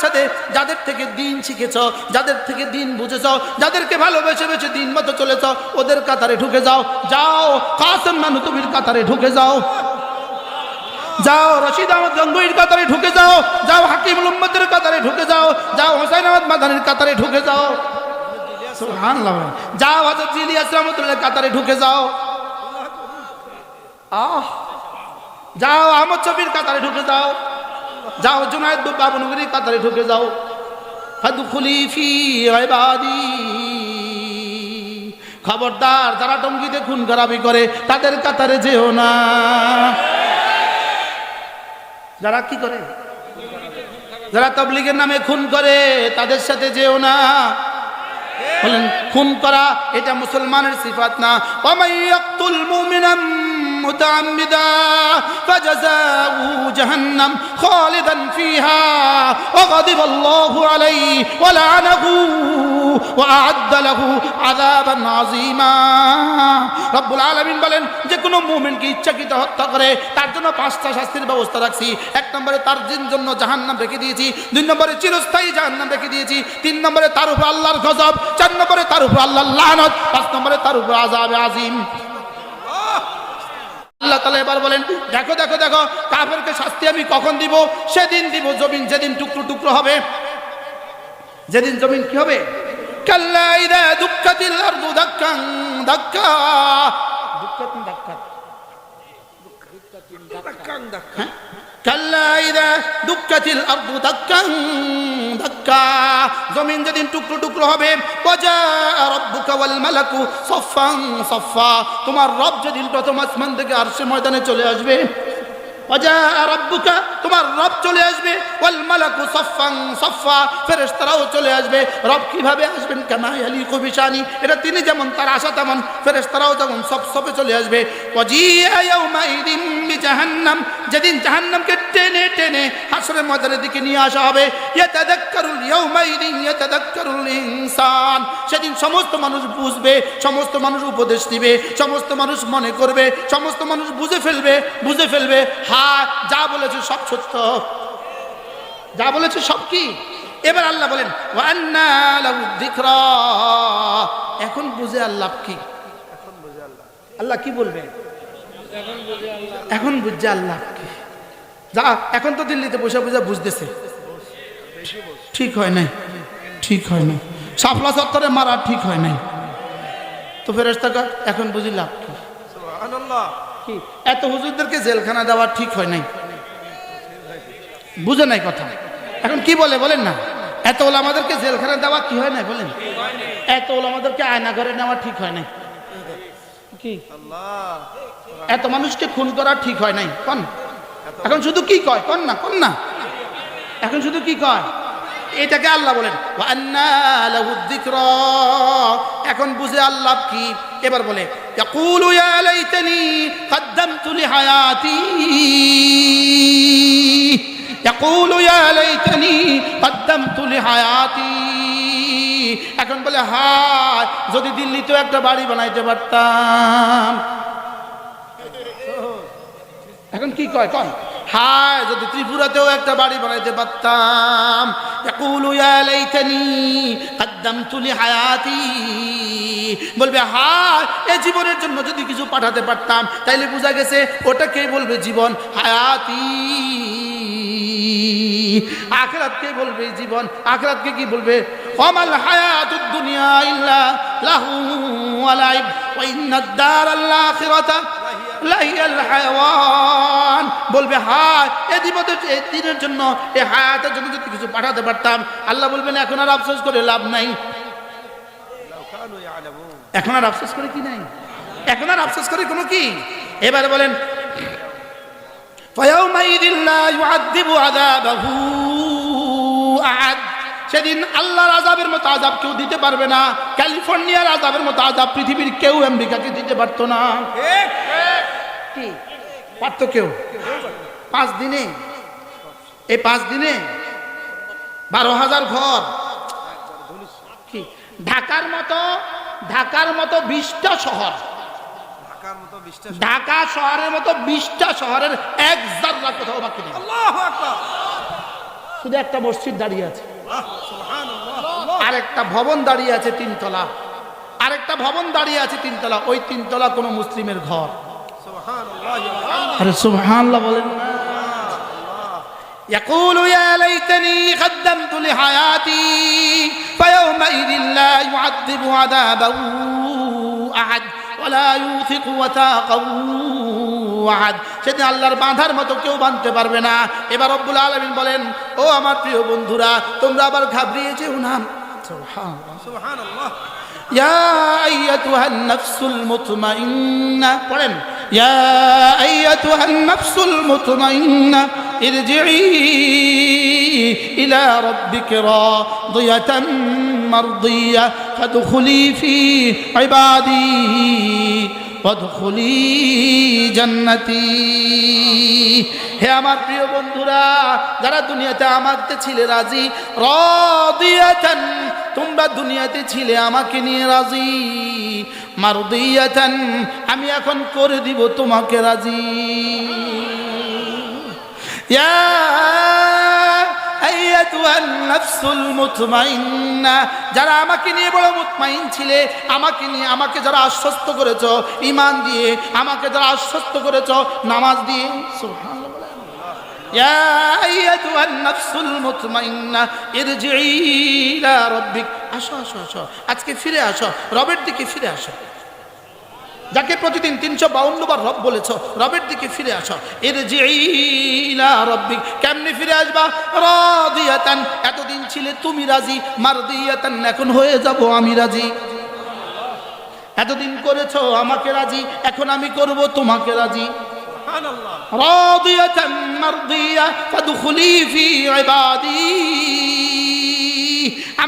সাথে যাদের থেকে দিন শিখেছ, যাদের থেকে দিন বুঝেছ, যাদেরকে ভালোবেসে বেসে দিন মতো চলেছ, ওদের কাতারে ঢুকে যাও। যাও, কাসম নানু তুমির কাতারে ঢুকে যাও। যাও, রশিদ আহমদ গঙ্গুইর কাতারে ঢুকে যাও। যাও, হাকিম উম্মদের কাতারে ঢুকে যাও। যাও, হোসাইন আহমদ মাদানির কাতারে ঢুকে যাও। যাও, হযরত ইলিয়াস রহমাতুল্লাহ কাতারে ঢুকে যাও। আহ। যাও, আহমদ শফির কাতারে ঢুকে যাও। যাও জুনায়দ বাবনগরীর কাতারে ঢুকে যাও। ফাদখুলি ইবাদি। খবরদার, যারা টঙ্গিতে খুন খারাপি করে, তাদের কাতারে যেও না। যারা কি করে? যারা তবলিগের নামে খুন করে, তাদের সাথে যেও না। খুন করা, এটা মুসলমানের সিফাত না। ওমাইয়াকুল মুমিনাম متعمدا فجزاؤه جهنم خالدا فيها وغضب الله عليه ولعنه وأعد له عذابا عظيما رب العالمين বলেন যে কোনো মুমিনকে ইচ্ছাকৃত হত্যা করে তার জন্য পাঁচটা শাস্তির ব্যবস্থা রাখছি এক নম্বরে তার দিন জন্য জাহান্নাম রেখে দিয়েছি দুই নম্বরে চিরস্থায়ী জাহান্নাম রেখে দিয়েছি তিন নম্বরে তার উপর আল্লাহর গজব চার নম্বরে তার উপর আল্লাহর লানত পাঁচ নম্বরে তার উপর আজাবে আজিম আল্লাহ তালা এবার বলেন দেখো দেখো দেখো কাফেরকে শাস্তি আমি কখন দিব? সেদিন দিব জমিন যেদিন টুকরো টুকরো হবে। যেদিন জমিন কি হবে? হ্যাঁ? কাল্লা ইদা দুক্কাতিল আরদু দাক্কান, দাক্কা। জমিন যেদিন টুকরো টুকরো হবে, ওয়াজা রাব্বুকা ওয়াল মালাকু সফফান, সফফা। তোমার রব যেদিন প্রথম আসমান থেকে আরশে ময়দানে চলে আসবে, ওয়াজা রাব্বুকা, তোমার রব চলে আসবে, ওয়াল মালাকু সফফান, সফফা। ফেরেশতারাও চলে আসবে। রব কীভাবে আসবেন? কামা ইয়ালিকু বিশানি এটা তিনি যেমন, তার আশা তেমন, ফেরেশতারাও যেমন সব সবে চলে আসবে। ওয়াজিয়া ইয়াউমাইদিন বিজাহান্নাম যেদিন জাহান্নামকে টেনে টেনে হাসরের ময়দানের দিকে নিয়ে আসা হবে ইনসান। সেদিন সমস্ত মানুষ বুঝবে, সমস্ত মানুষ উপদেশ দিবে, সমস্ত মানুষ মনে করবে, সমস্ত মানুষ বুঝে ফেলবে বুঝে ফেলবে, হা, যা বলেছে সব সত্য। যা বলেছে সব কি? এবার আল্লাহ বলেন এখন বুঝে আল্লাহ কি? আল্লাহ কি বলবে এখন বুঝছে আল্লাহ যা এখন তো দিল্লিতে বসে বসে বুঝতেছে। ঠিক হয় নাই ঠিক হয় নাই। সাফলা সত্তরে মারা ঠিক হয় নাই। তো ফেরেস্তাকা এখন বুঝি লাভ কি? এত হুজুরদেরকে জেলখানা দেওয়া ঠিক হয় নাই। বুঝে নাই কথা। এখন কি বলে বলেন না। এত ওলা আমাদেরকে জেলখানা দেওয়া কি হয় নাই বলেন। এত ওলা আমাদেরকে আয়না ঘরে নেওয়া ঠিক হয় নাই। এত মানুষকে খুন করা ঠিক হয় নাই কন। এখন শুধু কি কয়? কন না কন না। এখন শুধু কি কয়? এটাকে আল্লাহ বলেন। এখন বুঝে আল্লাহ কি? এবার বলে ইয়াকুলু এখন বলে, হায়, যদি দিল্লিতেও একটা বাড়ি বানাইতে পারতাম। এখন কি কয়, কন। হায়, যদি ত্রিপুরাতেও একটা বাড়ি বানাইতে পারতাম। বলবে এই জীবনের জন্য যদি কিছু পাঠাতে পারতাম, তাইলে বোঝা গেছে, ওটা কে বলবে জীবন? হায়াতি। আখরাতকে বলবে জীবন, আখরাতকে কি বলবে? কমাল হায়াতুদ দুনিয়া ইল্লা লাহু ওয়া লাইব, ওয়া ইন্নাদ দারাল আখিরাতা লাহিয়াল হায়াওয়ান। বলবে, হায় এই দিবতের এই দিনের জন্য এই হায়াতের জন্য যদি কিছু পাঠাতে পারতাম, আল্লাহ বলবেন, এখন আর আফসোস করে লাভ নাই। এখন আর আফসোস করে কি নাই? এখন আর আফসোস করে কোনো কি? এবারে বলেন সেদিন আল্লাহর আজাবের মতো আজাব কেউ দিতে পারবে না। ক্যালিফোর্নিয়ার আজাবের মতো আজাব পৃথিবীর কেউ আমেরিকাকে দিতে পারতো না। পারতো কেউ? পাঁচ দিনে? এই পাঁচ দিনে বারো হাজার ঘর। ঢাকার মতো ঢাকার মতো বিশটা শহর। ঢাকা শহরের মতো বিশটা শহরের এক জাররা কোথাও বাকি নেই আল্লাহু আকবার শুধু একটা মসজিদ দাঁড়িয়ে আছে সুবহানাল্লাহ আরেকটা ভবন দাঁড়িয়ে আছে তিনতলা আরেকটা ভবন দাঁড়িয়ে আছে তিনতলা ওই তিনতলা কোনো মুসলিমের ঘর সুবহানাল্লাহ আরে সুবহানাল্লাহ বলেন না يقول يا ليتني قدمت لحياتي فيومئذ لا يعذب عذابه أحد ولا يوثق وثاقه أحد সেদিন আল্লাহর বাঁধার মতো কেউ বাঁধতে পারবে না এবার রব্বুল আলমিন বলেন ও আমার প্রিয় বন্ধুরা তোমরা আবার ঘাবড়িয়ে যেও না সুবহানাল্লাহ সুবহানাল্লাহ يا أيتها النفس المطمئنة قرن يا أيتها النفس المطمئنة ارجعي إلى ربك راضية مرضية فادخلي في عبادي وادخلي جنتي হে আমার প্রিয় বন্ধুরা যারা দুনিয়াতে আমাকে ছিলে রাজি রাদিয়াতান তোমরা দুনিয়াতে ছিলে আমাকে নিয়ে রাজি মারদিয়াতান আমি এখন করে দিব তোমাকে রাজি ইয়া আইয়াতুহান নাফসুল মুতমাইন্না যারা আমাকে নিয়ে বড় মুতমাইন ছিলে, আমাকে নিয়ে, আমাকে যারা আশ্বস্ত করেছ ইমান দিয়ে আমাকে যারা আশ্বস্ত করেছ, নামাজ দিয়ে আসো আসো আসো। আজকে ফিরে আসো, রবের দিকে ফিরে আসো। যাকে প্রতিদিন তিনশো বাউন্ন বার রব বলেছ রবের দিকে ফিরে আস। এর যে রব্বিক কেমনি ফিরে আসবা? রাজিয়াতান এতদিন ছিলে তুমি রাজি মার দিয়াতেন এখন হয়ে যাব আমি রাজি। এতদিন করেছ আমাকে রাজি এখন আমি করব তোমাকে রাজি। রাদিয়াতান মারদিয়া ফাদখুলি ফি ইবাদি।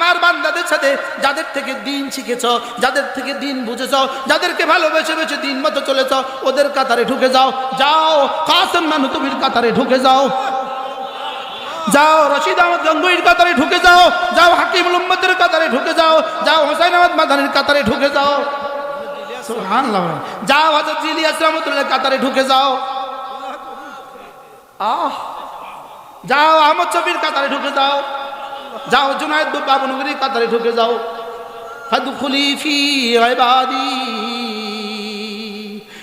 আমার বান্দাদের সাথে যাদের থেকে দিন শিখেছ, যাদের থেকে দিন বুঝেছ, যাদেরকে ভালোবেসে বেসে দিন মতো চলেছ, ওদের কাতারে ঢুকে যাও। যাও, কাসম নানু তুমির কাতারে ঢুকে যাও। যাও, রশিদ আহমদ গঙ্গুইর কাতারে ঢুকে যাও। যাও, হাকিম উম্মদের কাতারে ঢুকে যাও। যাও, হোসাইন আহমদ মাদানির কাতারে ঢুকে যাও। যাও, হযরত ইলিয়াস রহমাতুল্লাহ কাতারে ঢুকে যাও। আহ, যাও, আহমদ শফির কাতারে ঢুকে যাও। যাও জুনায়দ বাবু নগরীর কাতারে ঢুকে যাও।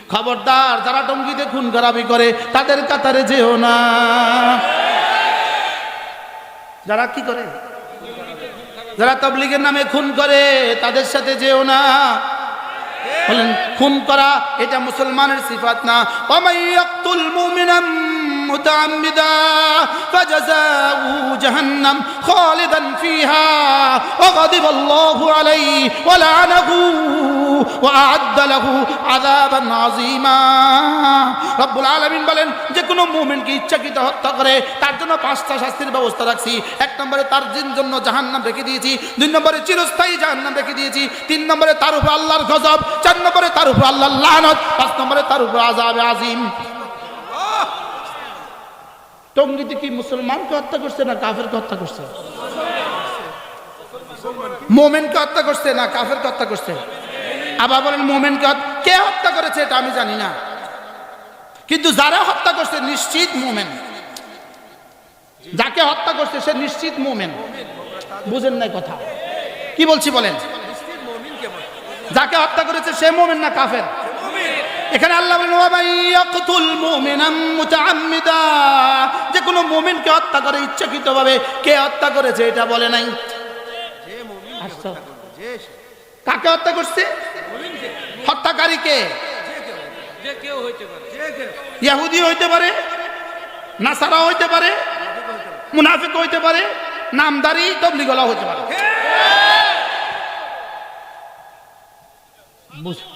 খবরদার যারা টঙ্গিতে খুন খারাপি করে, তাদের কাতারে যেও না। যারা কি করে? যারা তবলিগের নামে খুন করে, তাদের সাথে যেও না। খুন করা এটা মুসলমানের সিফাত না। ওমাই মুমিনাম। খালিদান ফিহা ওয়া গাদিবা আল্লাহু আলাইহি ওয়া লা'নাহু ওয়া আ'আদ্দা লাহু আযাবান আযীমা রব্বুল আলামিন বলেন, যে কোনো মুমিনকে ইচ্ছাকৃত হত্যা করে তার জন্য পাঁচটা শাস্তির ব্যবস্থা রাখছি। এক নম্বরে তার জিন জন্য জাহান্নাম রেখে দিয়েছি, দুই নম্বরে চিরস্থায়ী জাহান্নাম রেখে দিয়েছি, তিন নম্বরে তার উপর আল্লাহর গজব, চার নম্বরে তার উপর আল্লাহর লানত, পাঁচ নম্বরে তার উপর আজাবে আজিম টঙ্গিতে কি মুসলমানকে হত্যা করছে না কাফেরকে হত্যা করছে? মোমেনকে হত্যা করছে না কাফেরকে হত্যা করছে? আবার বলেন, মোমেনকে কে হত্যা করেছে এটা আমি জানি না। কিন্তু যারা হত্যা করছে নিশ্চিত মোমেন। যাকে হত্যা করছে সে নিশ্চিত মোমেন। বুঝেন নাই কথা। কি বলছি বলেন? যাকে হত্যা করেছে সে মোমেন না কাফের? এখানে আল্লাহ বলেন ওয়ামাই ইয়াকতুল মুমিনাম মুতাআম্মিদা। যে কোনো মুমিনকে হত্যা করে ইচ্ছাকৃতভাবে কে হত্যা করেছে এটা বলে নাই। যে মুমিন আচ্ছা। যে কাকে হত্যা করছে? হত্যাকারী কে? যে কেউ হইতে পারে। ইহুদি হইতে পারে নাসারা হইতে পারে মুনাফিক হইতে পারে নামদারি তবলিগলা হইতে পারে। বুঝ-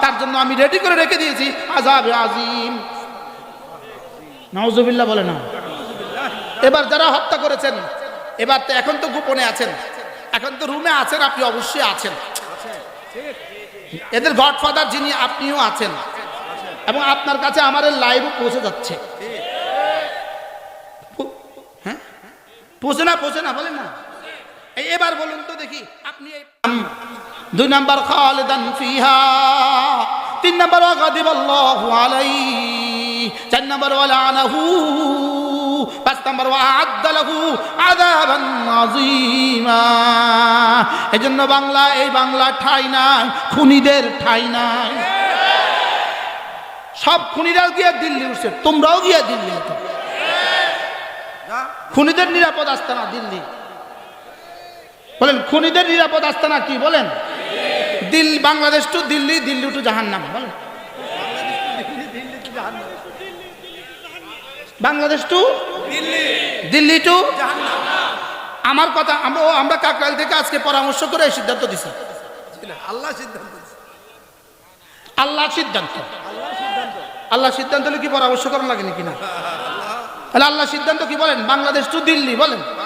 তার জন্য আমি রেডি করে রেখে দিয়েছি, আযাবে আযীম। নাউজুবিল্লাহ বলে না। এবার যারা হত্যা করেছেন, এবার তো এখন তো গোপনে আছেন। এখন তো রুমে আছেন, আপনি অবশ্যই আছেন। এদের গডফাদার যিনি, আপনিও আছেন। এবং আপনার কাছে আমার লাইভও পৌঁছে যাচ্ছে। হ্যাঁ? পৌঁছে না পৌঁছে না, বলেন না। এবার বলুন তো দেখি আপনি দুই নাম্বার খালেদান ফিহা তিন নাম্বার ওয়াগাদিব আল্লাহু আলাইহি চার নাম্বার ওয়ালানাহু পাঁচ নাম্বার ওয়াআদ্দা লাহু আযাবান আযীমা। এজন্য বাংলা এই বাংলা ঠাই নাই খুনিদের ঠাই নাই। সব খুনিরাও গিয়ে দিল্লি উঠছে তোমরাও গিয়ে দিল্লি খুনিদের নিরাপদ আস্তানা দিল্লি। বলেন খুনিদের নিরাপদ আস্তানা কি? বলেন। দিল বাংলাদেশ টু দিল্লি দিল্লি টু জাহান্নাম। বলেন। বাংলাদেশ টু দিল্লি টু আমার কথা আমরা আমরা কাকরাইল থেকে আজকে পরামর্শ করে এই সিদ্ধান্ত দিছি। আল্লাহ সিদ্ধান্ত আল্লাহ সিদ্ধান্ত। আল্লাহ সিদ্ধান্ত হলে কি পরামর্শ করার লাগে নাকি না? তাহলে আল্লাহ সিদ্ধান্ত কি বলেন? বাংলাদেশ টু দিল্লি বলেন। দিল্লি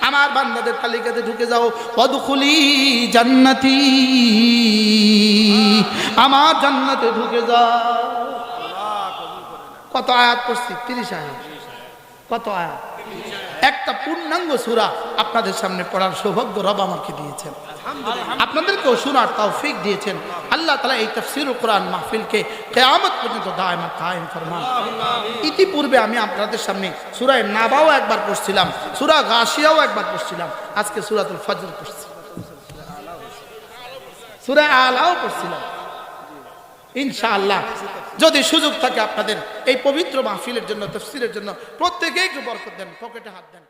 আমার বান্দাদের তালিকাতে ঢুকে যাও। পদখুলি জান্নাতি। আমার জান্নাতে ঢুকে যাও। কত আয়াত করছি তিরিশ আয়াত। কত আয়াত? একটা পূর্ণাঙ্গ সুরা আপনাদের সামনে পড়ার সৌভাগ্য রব আমাকে দিয়েছেন। আপনাদেরকেও শোনার তৌফিক দিয়েছেন। আল্লাহ তালা এই তফসির কোরআন মাহফিলকে কেয়ামত পর্যন্ত দায়মা কায়েম ফরমান। ইতিপূর্বে আমি আপনাদের সামনে সুরায় নাবাও একবার পড়ছিলাম সুরা গাছিয়াও একবার পড়ছিলাম আজকে সুরাতুল ফজর পড়ছি। সুরা আলাও পড়ছিলাম। ইনশাআল্লাহ। যদি সুযোগ থাকে আপনাদের এই পবিত্র মাহফিলের জন্য, তফসিলের জন্য প্রত্যেকেই একটু বরকত দেন, পকেটে হাত দেন।